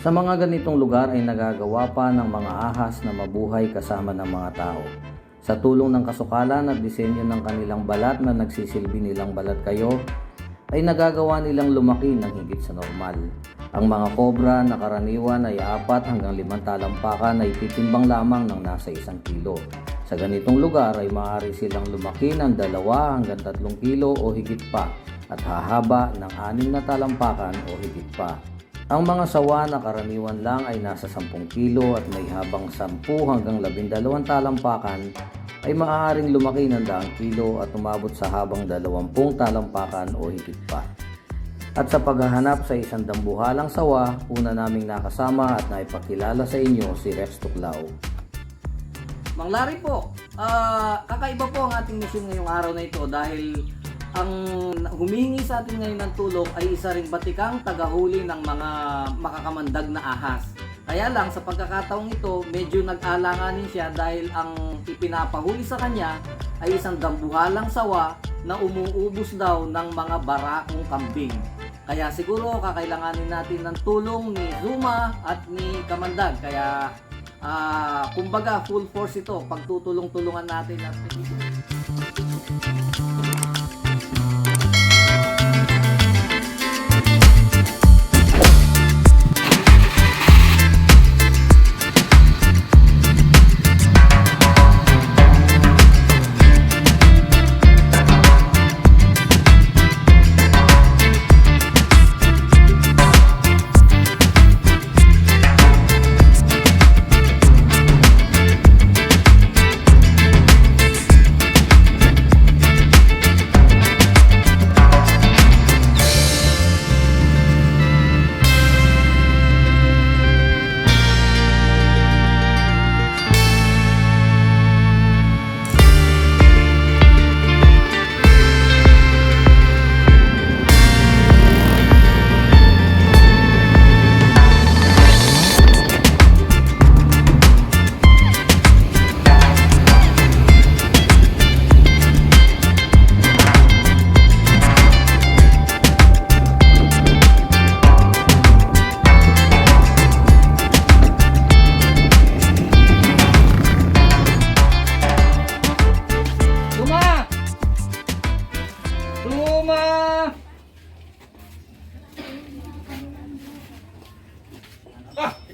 Sa mga ganitong lugar ay nagagawa pa ng mga ahas na mabuhay kasama ng mga tao. Sa tulong ng kasukalan at disenyo ng kanilang balat na nagsisilbi nilang balat kayo, ay nagagawa nilang lumaki ng higit sa normal. Ang mga kobra na karaniwan ay apat hanggang limang talampakan ay titimbang lamang ng nasa isang kilo. Sa ganitong lugar ay maaari silang lumaki ng dalawa hanggang tatlong kilo o higit pa at hahaba ng anim na talampakan o higit pa. Ang mga sawa na karaniwan lang ay nasa 10 kilo at may habang 10 hanggang 12 talampakan ay maaaring lumaki ng daang kilo at umabot sa habang 20 talampakan o higit pa. At sa paghahanap sa isang dambuhalang sawa, una naming nakasama at naipakilala sa inyo si Rex Tuklaw. Mang Larry po, ah, kakaiba po ang ating mission ngayong araw na ito dahil ang humingi sa atin ngayon ng tulong ay isa ring batikang tagahuli ng mga makakamandag na ahas. Kaya lang sa pagkakataong ito, medyo nag-alanganin siya dahil ang ipinapahuli sa kanya ay isang dambuhalang sawa na umuubos daw ng mga barakong kambing. Kaya siguro kakailanganin natin ng tulong ni Zuma at ni Kamandag. Kaya ah kumbaga full force ito pagtutulong-tulungan natin at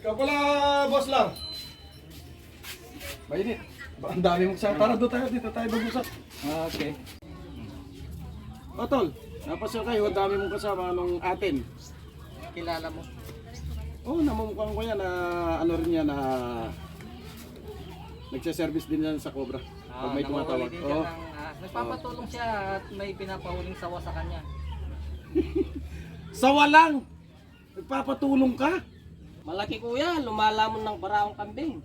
ikaw pala, boss lang. Mainit. Ba, ang dami mong kasama. Tara, doon tayo. Dito tayo mag-usap. Ah, Okay. O, tol. Napasya kayo. Ang dami mong kasama nung atin. Kilala mo? Oo, oh, namumukhang ko yan na ano rin yan na nagsiservice din yan sa Cobra. Pag may tumatawag. din Oo. ng, ah, nagpapatulong siya at may pinapahuling sawa sa kanya. Sawa lang! Nagpapatulong ka? Malaki kuya, lumalamon ng baraong kambing.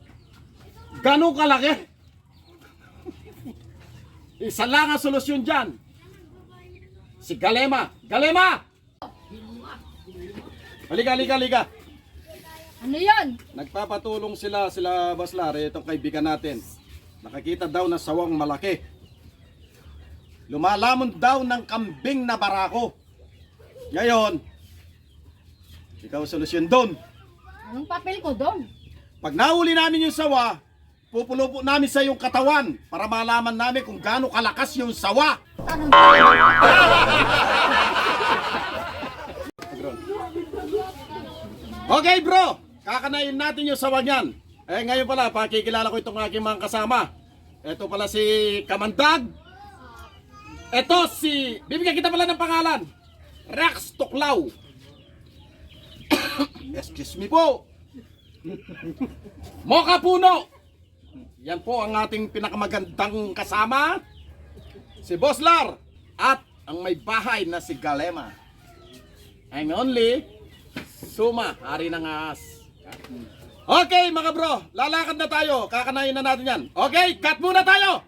Gano'ng kalaki? Isa lang ang solusyon dyan. Si Galema. Galema! Halika, halika, halika. Ano yan? Nagpapatulong sila, sila Baslare, itong kaibigan natin. Nakakita daw ng sawang malaki. Lumalamon daw ng kambing na barako. Ngayon, ikaw solusyon doon. Anong papel ko doon? Pag nahuli namin yung sawa, pupulo po namin sa yung katawan para malaman namin kung gaano kalakas yung sawa. Anong Okay bro, kakanain natin yung sawa niyan. Eh ngayon pala, pakikilala ko itong aking mga kasama. Ito pala si Kamandag. Ito si, bibigyan kita pala ng pangalan. Rex Tuklaw. Excuse me po. Moka Puno. Yan po ang ating pinakamagandang kasama. Si Boslar. At ang may bahay na si Galema. I'm only Suma, hari ng ahas. Okay mga bro, lalakad na tayo. Kakanayin na natin yan. Okay, cut muna tayo.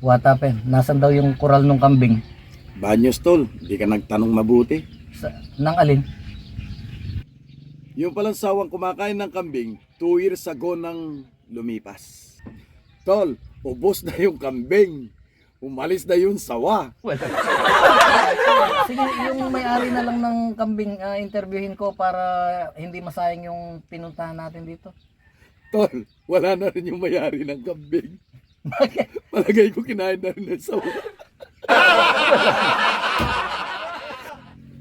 What happened? Nasaan daw yung koral ng kambing? Banyos tol, di ka nagtanong mabuti. Sa, nang alin? Yung palang sawang kumakain ng kambing, 2 years ago nang lumipas. Tol, ubos na yung kambing. Umalis na yung sawa. Sige, yung may-ari na lang ng kambing, ah, interviewin ko para hindi masayang yung pinuntahan natin dito. Tol, wala na rin yung mayari ng kambing. Palagay ko kinain na rin ng sawa.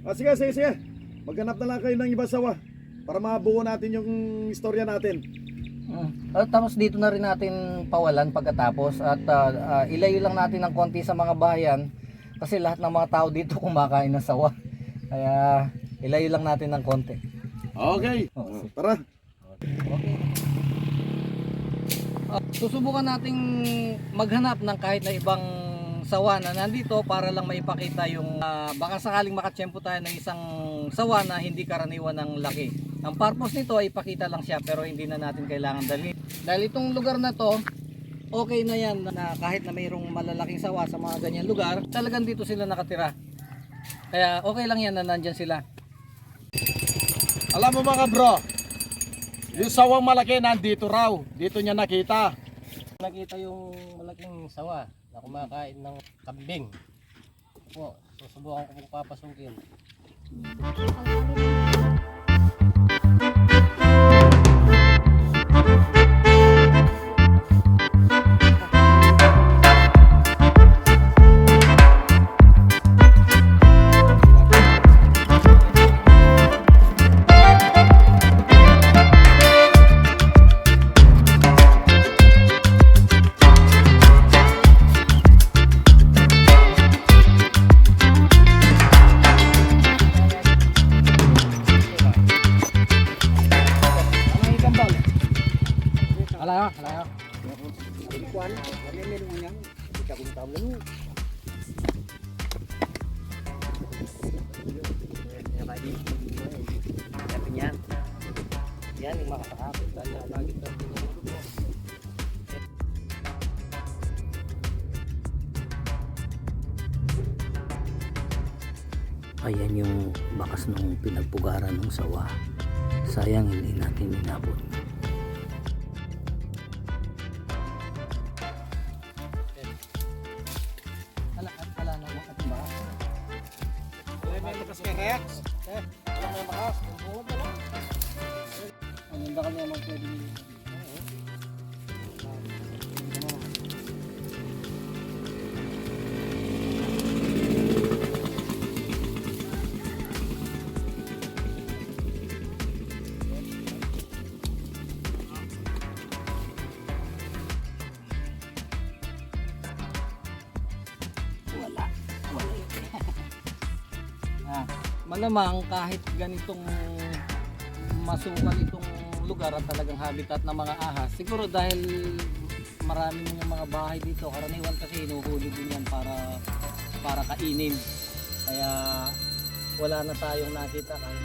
ah, sige, sige, sige. Maghanap na lang kayo ng iba sawa para mabuo natin yung istorya natin. Mm. At tapos dito na rin natin pawalan pagkatapos at ah, ah, ilayo lang natin ng konti sa mga bayan kasi lahat ng mga tao dito kumakain ng sawa. Kaya ilayo lang natin ng konti. Okay. Oh, Ah, tara. Okay. Susubukan nating maghanap ng kahit na ibang sawa na nandito para lang maipakita yung ah, baka sakaling makatsyempo tayo ng isang sawa na hindi karaniwan ng laki. Ang purpose nito ay ipakita lang siya pero hindi na natin kailangan dalhin. Dahil itong lugar na to, okay na yan na kahit na mayroong malalaking sawa sa mga ganyan lugar, talagang dito sila nakatira. Kaya okay lang yan na nandyan sila. Alam mo mga bro, yung sawang malaki nandito raw. Dito niya nakita. Nakita yung malaking sawa na kumakain ng kambing. Po, susubukan ko kung papasukin. Yan. Yan yung makakakapit. Kaya lagi tayo. Ayan yung bakas ng pinagpugaran ng sawa. Sayang hindi natin inabot. Malamang kahit ganitong masukal itong lugar at talagang habitat ng mga ahas. Siguro dahil marami yung mga bahay dito, karaniwan kasi hinuhuli din yan para para kainin. Kaya wala na tayong nakita kahit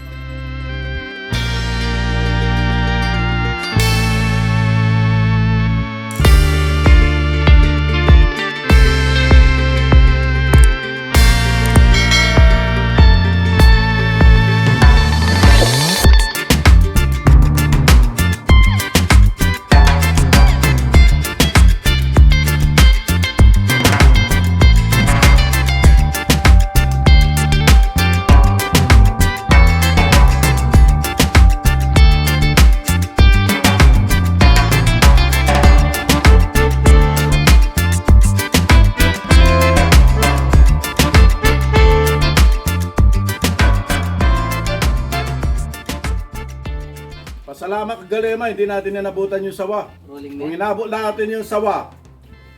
Pasalamat ka Galema, hindi natin nanabutan yung sawa. rolling Kung inabot natin yung sawa,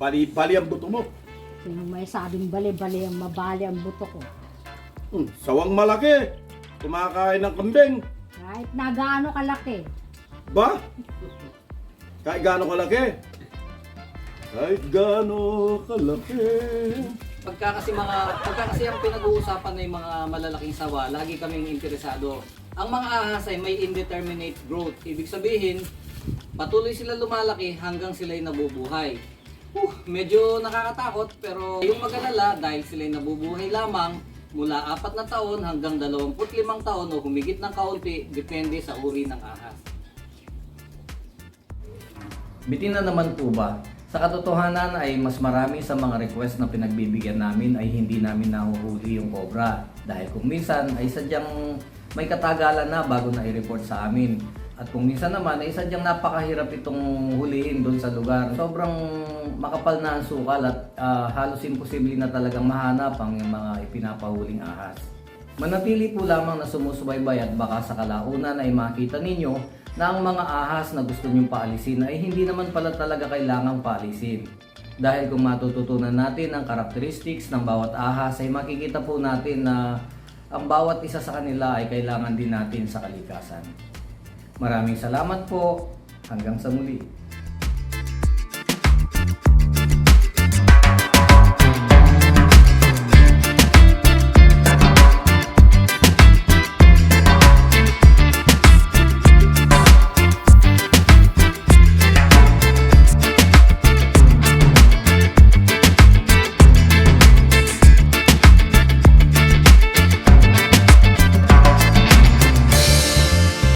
bali-bali ang buto mo. Sino may sabing bali-bali ang mabali ang buto ko. Hmm, sawang malaki. Kumakain ng kambing. Kahit na gaano kalaki. Ba? Kahit gaano kalaki? Kahit gaano kalaki. Pagka kasi mga pagka kasi ang pinag-uusapan na yung mga malalaking sawa, lagi kaming interesado. Ang mga ahas ay may indeterminate growth. Ibig sabihin, patuloy sila lumalaki hanggang sila'y nabubuhay. Uh, medyo nakakatakot pero yung mag-alala dahil sila'y nabubuhay lamang mula 4 na taon hanggang 25 taon o humigit ng kaunti depende sa uri ng ahas. Bitin na naman po ba? Sa katotohanan ay mas marami sa mga request na pinagbibigyan namin ay hindi namin nahuhuli yung cobra. Dahil kung minsan ay sadyang may katagalan na bago na i-report sa amin. At kung minsan naman ay sadyang napakahirap itong huliin doon sa lugar. Sobrang makapal na ang sukal at ah, halos imposible na talagang mahanap ang mga ipinapahuling ahas. Manatili po lamang na sumusubaybay at baka sa kalaunan ay makita ninyo na ang mga ahas na gusto nyong paalisin ay hindi naman pala talaga kailangang paalisin. Dahil kung matututunan natin ang characteristics ng bawat ahas ay makikita po natin na ang bawat isa sa kanila ay kailangan din natin sa kalikasan. Maraming salamat po. Hanggang sa muli.